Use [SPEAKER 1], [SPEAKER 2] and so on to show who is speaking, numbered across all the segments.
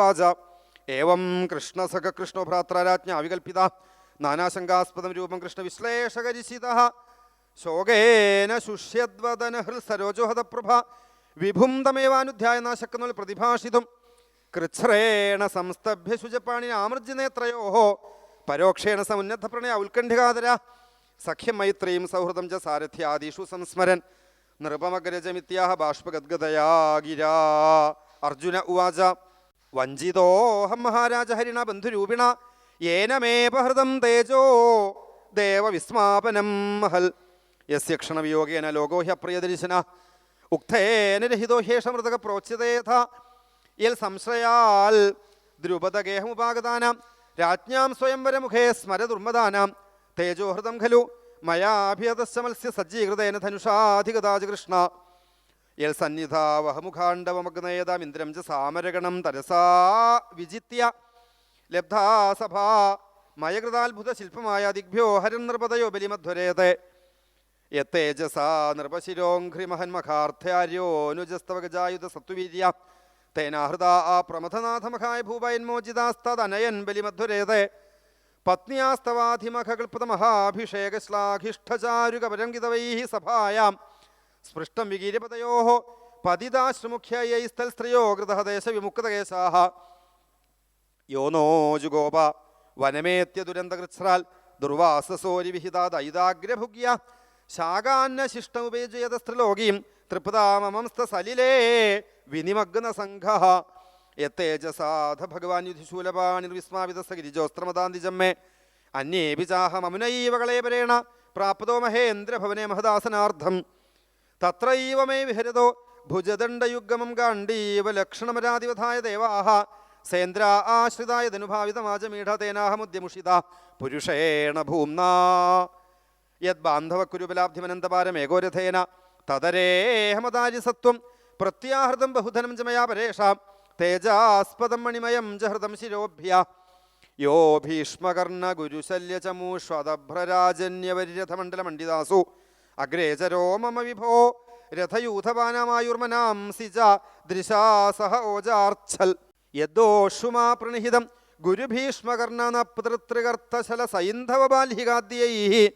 [SPEAKER 1] ഉവാച. ഏവം കൃഷ്ണസഖ കൃഷ്ണോ ഭ്രാത്രരാജ്ഞ വികൽപ്പിത നാനാശങ്കാസ്പദം രൂപം കൃഷ്ണ വിശ്ലേഷകരിശിത ശോകേന ശുഷ്യദ്വദന ഹൃ സരോജോഹതപ്രഭ. വിഭും തമേവാനുധ്യായ നാശക്കുന്നുൽ പ്രതിഭാഷിതും. കൃച്ഛ്രേണ സംസ്തഭ്യ ശുചപാണിനാമൃജ്യനേത്രയോ പരോക്ഷേണ സമുന്നത പ്രണയ സഖ്യം മൈത്രിയും സൗഹൃദം ച സാരഥ്യാദിഷു സംസ്മരൻ. നൃപമഗ്രജമിത്യാഹ ബാഷ്പഗദ്ഗതയാ ഗിരാ. അർജുന ഉവാച. വഞ്ചിതോഹം മഹാരാജ ഹരിണ ബന്ധുരൂപിണ ഏനമേപഹൃതം മേപഹൃതം തേജോ ദേവവിസ്മാപനം മഹൽ. യസ്യ ക്ഷണവിയോഗേന ലോകോ ഹ്യപ്രിയദർശന ഉക്തേന രഹിതോ ഹേഷമൃതക പ്രോച്യതേഥ യൽ സംശയാൽ ദ്രുപദഗേഹമുപാഗതാനാം. രാജ്ഞാം സ്വയംവരമുഖേ സ്മരദുർമദാനാം തേജോഹൃതം ഖലു. മയാഭിയതശ്ച മത്സ്യ സജ്ജീകൃതേന ധനുഷാധിഗതാജ കൃഷ്ണ യൽ സന്നിധാവഹമുഖാണ്ഡവമഗ്നയതാമിന്ദ്രം ച സാമരഗണം തരസാ വിജിത്യ. ലബ്ധാ സഭാ മയകൃതാത്ഭുത ശില്പമായ ദിഗ്ഭ്യോ ഹരൻ നൃപതയോ ബലിമധ്വരേതേ യത്തേജസാ നൃപശിരോഘ്രിമഹന്മഖാർത്ഥ്യാര്യോനുജസ്തവഗജായുധ സത്വീര്യ തേനാഹൃദ ആ പ്രമഥനാഥമഖായ ഭൂപയന്മോചിതാസ്തനയൻ ബലിമധ്വരേതേ. പത്നിയാസ്തവാധിമഖകൽപതമഹാഭിഷേകശ്ലാഘിഷ്ഠചാരുകപരംകിതവൈ സഭായാം. സ്പൃഷ്ടം വികീര്യപതയോ പതിതാശ്രമുഖ്യൈസ്തൽസ്ത്രയോ ഗൃതദേശവിമുക്തകേശാः യോനോജുഗോപ വനമേത്യ ദുരന്തകൃച്ഛ്രാൽ ദുർവാസസോരി ശാകാന്നശിഷ്ടമുപേജയത സ്ത്രീലോകീം തൃപ്താമമംസ്ത സലിലേ വിനിമഗ്ന സംഘ യത്തേജസാധ ഭഗവാൻ യുധിശൂലപാണിർവിസ്മാവിതസ ഗിരിജോസ്ത്രമതാന്തിജമ്മേ ഗിരിജോസ്ത്രമദാന്തിജമ്മേ ചാഹമമുനൈവ കളേപരേണ പ്രാപ്തോ മഹേന്ദ്രഭവനെ മഹദാസനാർത്ഥം. തത്രൈവ മേ വിഹരതോ ഭുജദണ്ഡയുഗമം ഗാണ്ഡീവ ലക്ഷണമരാധിപതായ ദേവാഹ സേന്ദ്ര ആശ്രിതായ ധനുഭാവിതമാജമീഢതേനാഹമുദ്യമുഷിത പുരുഷേണ ഭൂംനാ. യദ്ബാന്ധവക്കുരുബലാബ്ധിമനന്തപാരമേകോരഥേന തദരേഹമതാരി സത്വം പ്രത്യാഹൃതം ബഹുധനം ജമയാ മയാ പരേഷാം തേജാസ്പദം മണിമയം ജഹൃതം ശിരോഭ്യ. യോ ഭീഷ്മകർണ ഗുരുശല്യചമൂഷ്വദഭ്രരാജന്യവര്യഥമണ്ഡലമണ്ഡിതാസു അഗ്രേ ചരോ മമ വിഭോ രഥയൂഥപാനമായുർമനാംസി സിജ ദൃശാസഹ ഓജാർച്ഛൽ യദ്ദോഷുമാ പ്രണഹിതം ഗുരുഭീഷ്മകർണനപൃതൃകർത്തശല സൈന്ധവ ബാല്ഹികാദ്യൈ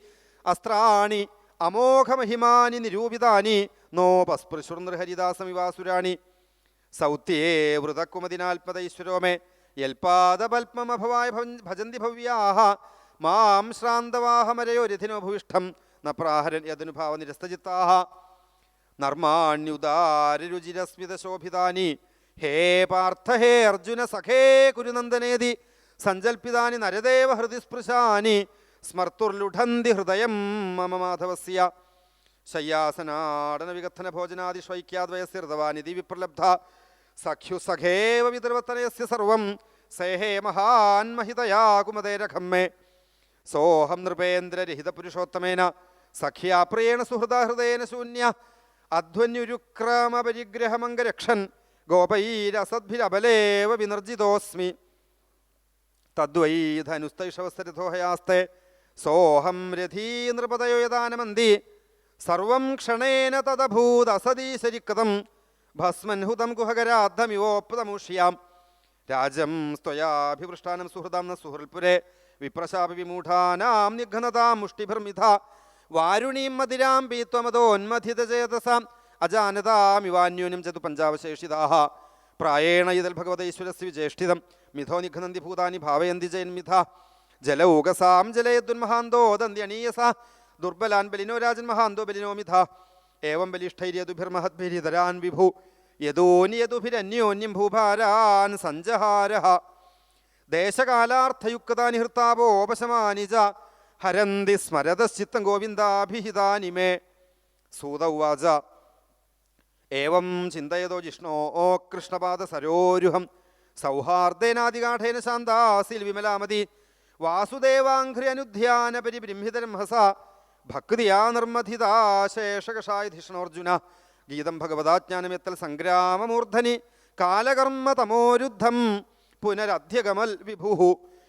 [SPEAKER 1] അസ്ത്രാണി അമോഘമഹിമാനി നിരൂപിതാനി നോപസ്പൃശുർനൃഹരിദാസമിവാസുരാണി സൗത്യേ വൃതക്കുമതിനാൽപതൈശ്വരോമേ യൽപാദപൽപമഭവായ ഭജന്തി ഭവ്യാഹ മാം ശ്രാന്തവാഹമരയോ രഥിനോ ഭൂയിഷ്ഠം യതനുഭാവ പ്രാഹരൻ യദനുഭാവ നിരസ്തചിത്താഹ നർമാണ്യുദാരരുചിരസ്മിതശോഭിതാനി ഹേ പാർത്ഥ ഹേ അർജുന സഖേ കുരുനന്ദനേതി. സഞ്ചൽപ്പിതാനി നരദേവ ഹൃദിസ്പൃശാനി സ്മർത്തുർലുഠന്തി ഹൃദയം മമ മാധവസ്യ. ശയ്യാസനാടന വികഥന ഭോജനാദിഷ്വൈക്യാദ്വയസ്യർദവാനിധി വിപ്രലബ്ധ സഖ്യു സഖേവ വിതർവത്തനയസ്യ സർവം. സേഹേ മഹാൻ മഹിതയാ കുമതേരഖം സോഹം നൃപേന്ദ്രരഹിത പുരുഷോത്തമേന സഖ്യാ പ്രിയേണ സുഹൃദ ഹൃദയേന ശൂന്യ അധ്വന്യുരുക്രാമപരിഗ്രഹമംഗരക്ഷൻ ഗോപൈരസദ്ഭിരബലേവ വിനർജിതോസ്മി. തദ്വൈ ധനുസ്തൈഷവസ്തരിഥോഹയാസ്തേ സോഹം രഥീ നൃപതയോ യഥാനമന്തി സർവം ക്ഷണേന തദഭൂതസതീശരിക്കൃതം ഭസ്മൻഹുതം ഗുഹകരാധമിവോപ്തമൂഷ്യാം രാജം സ്ത്വയാഭിപൃഷ്ടാനം സുഹൃദാം ന സുഹൃൽപുരേ വിപ്രശാപ വിമൂഢാനാം നിഘ്നതാം മുഷ്ടിഭിർമിഥ വാരുണീം മതിരാം പീത്വമതോന്മഥിതചേതസാം അജാനതാമിവാന്യൂനം ചതു പഞ്ചാവശേഷിതാഹ. പ്രായേണ ഇതൽ ഭഗവതൈശ്വരസ് വിചേഷ്ടിതം മിഥോ നിഘ്നന്തി ഭൂതാനി ഭാവയന്തി ജയന്മിഥ. ജലൗകസാം ദന്തി അണീയസ. ദുർബലാൻ Baleno Rajan മഹാന്തോ Baleno മിഥ. ഏവം ബലിഷ്ഠൈര്യതുഭിർമഹദ്ഭിരിതരാൻ വിഭു. യദോനിയദുഭിരന്യോന്യം ഭൂഭാരാൻ സഞ്ജഹാരഹ ദേശകാലാർത്ഥയുക്തതാനി ഹൃത്താവോപശമാനിജ ഹരന്തി സ്മരതശ്ചിത്തം ഗോവിന്ദാഭിഹിതാനിമേ സൂത ഉവാച. ഏവം ചിന്തയതോ ജിഷ്ണോ ഓ കൃഷ്ണപാദ സരോരുഹം സൗഹാർദ്ദേനാദിഗാഠേന ശാന്താസിൽ വിമലാമതി. വാസുദേവാഘ്രി അനുധ്യാന പരിബൃംഹിതരം ഹസ ഭക്തിയാ നിർമ്മഥിതാശേഷകഷായധിഷ്ണോർജുന ഗീതം ഭഗവതാജ്ഞാനമെത്തൽ സംഗ്രാമമൂർധനി. കാലകർമ്മ തമോരുദ്ധം പുനരധ്യഗമൽ വിഭു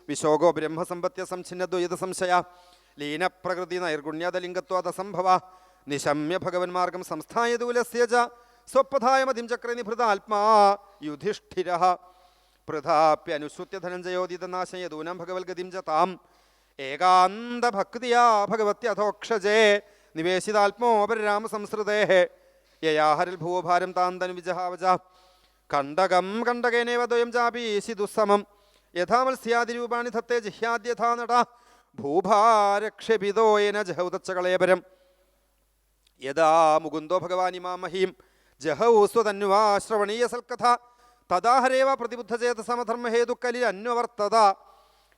[SPEAKER 1] വിശോകോ ബ്രഹ്മസമ്പത്യ സംഛിന്നദ്വൈത സംശയ. ലീനപ്രകൃതി നൈർഗുണ്യതലിംഗത്വാദസംഭവ നിശമ്യ ഭഗവന്മാർഗം സംസ്ഥായ ദൂലസ്യ ച. സ്വപ്പഥായ മതിം ചക്ര നിഭൃത ആത്മാ. യുധിഷ്ഠിര. പൃഥാപ്യനുസൃത്യ ധനഞ്ജയോദിതനാശയദൂനം ഭഗവത്ഗതിം ച താം. ഏകാന്തഭക്തിയാ ഭഗവത്യഥോക്ഷജേ നിവേശിതാത്മോപരിരാമ സംസൃതേ യയാഹരിൽ ഭൂഭാരം താന്തനു തനു വിജഹാവജ കണ്ടകം കണ്ടകേനേവ ദ്വയം ചാപീശി ദുസ്സമം യഥാ തത്തെ ജിഹ്യാദ്യഥാ നട. ഭൂഭാരക്ഷപിതോയന ജഹൗതച്ചകളേപരം. യഥാ മുകുന്ദോ ഭഗവാനി മാമഹീം ജഹൗ സ്വതന്വാ ശ്രവണീയ സൽക്കഥ. തഥാ ഹരേവ പ്രതിബുദ്ധചേതസമധർമ്മഹേതുക്കലിൽ അന്വവർത്തത.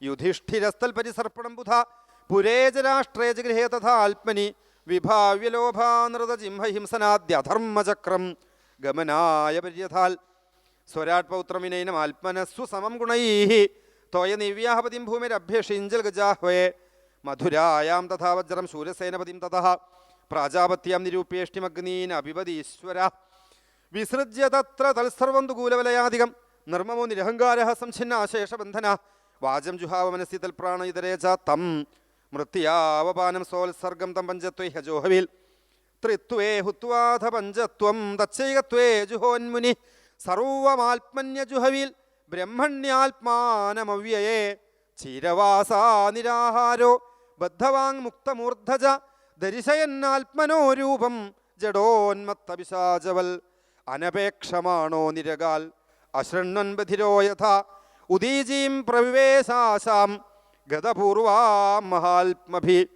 [SPEAKER 1] യുധിഷ്ഠിരസ്ഥൽപരിസർപ്പണം ബുധ. പുരേജരാഷ്ട്രേജഗൃഹേ തഥാ ആത്മനി. വിഭാവ്യലോഭാനൃതജിംഹഹിംസനാദ്യധർമ്മചക്രം ഗമനായ പര്യഥാൽ. സ്വരാട്പൗത്രമിനൈനം ആത്മനസ്സു സമം ഗുണൈഹി തോയ നിവ്യാഹപതിം ഭൂമിരഭ്യഷിഞ്ചൽ ഗജാഹ്വേ. മധുരായാം തഥാ വജ്രം ശൂരസേനപതിം തഥ. പ്രാജാപത്യാം നിരൂപ്യേഷ്ടിമഗ്നീൻ അഭിപതീശ്വര. വിസൃജ്യ തത്ര തൽസർവം ദുകൂലവലയാധികം നിർമ്മമോ നിരഹങ്കാര സംഛിന്ന സംഛിന്നാശേഷബന്ധന. വാചം ജുഹാവ മനസ്സി തൽപ്രാണയിതരേ ഇതരേജ തം. മൃത്യാവപാനം സോത്സർഗം തം പഞ്ചത്വൈ ഹജോഹവിൽ. ത്രിത്വേ ഹുത്വാധ പഞ്ചത്വം തച്ചൈകത്വേ ജുഹോന്മുനി. സർവമാത്മന്യജുഹവിൽ ബ്രഹ്മണ്യാത്മാനമവ്യയേ. ചിരവാസാ നിരാഹാരോ. ബദ്ധവാങ് മുക്തമൂർധജ. ദരിശയന്നാത്മനോ രൂപം. ജഡോന്മത്തപിശാചവൽ. അനപേക്ഷമാണോ നിരകാൽ. അശൃണ്വൻബധിരോ യഥ. ഉദീജീം പ്രവിവേശാശാം. ഗതപൂർവാ മഹാത്മഭി.